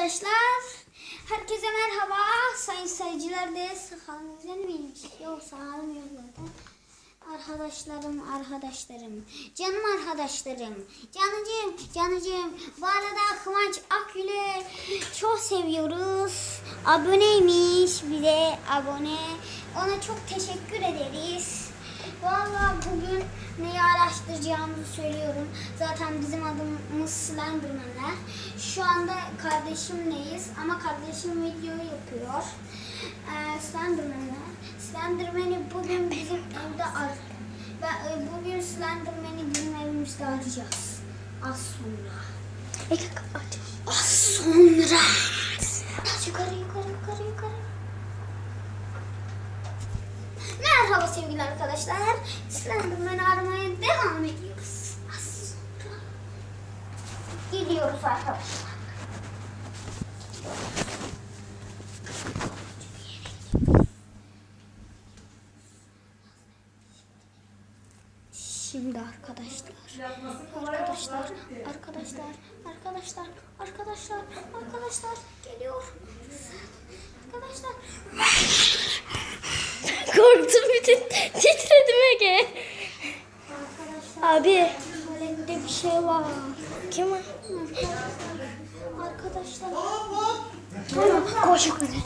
arkadaşlar. Herkese merhaba. Sayın seyirciler de sakalınız miymiş? Yok sakalım zaten. Arkadaşlarım, arkadaşlarım, canım arkadaşlarım, canıcığım, canıcığım. Bu arada Kıvanç Akgül'ü çok seviyoruz. Aboneymiş bir de abone. Ona çok teşekkür ederiz. Vallahi bugün neyi araştıracağımızı söylüyorum. Zaten bizim adımız Slenderman'ler. Şu anda kardeşimleyiz ama kardeşim video yapıyor. Ee, Slenderman'ler. Slenderman'i bugün bizim evde ar ve e, bugün Slenderman'i bizim evimizde arayacağız. Az sonra. Az sonra. Yukarı yukarı yukarı yukarı. Merhaba sevgili arkadaşlar. Slenderman'i aramaya devam ediyoruz. Az sonra. Gidiyoruz arkadaşlar. Şimdi arkadaşlar, arkadaşlar, arkadaşlar, arkadaşlar, arkadaşlar, arkadaşlar geliyor. Arkadaşlar, Korktum bütün titredim Ege. Abi. Bir şey var. Kim? Arkadaşlar. Koş yukarı.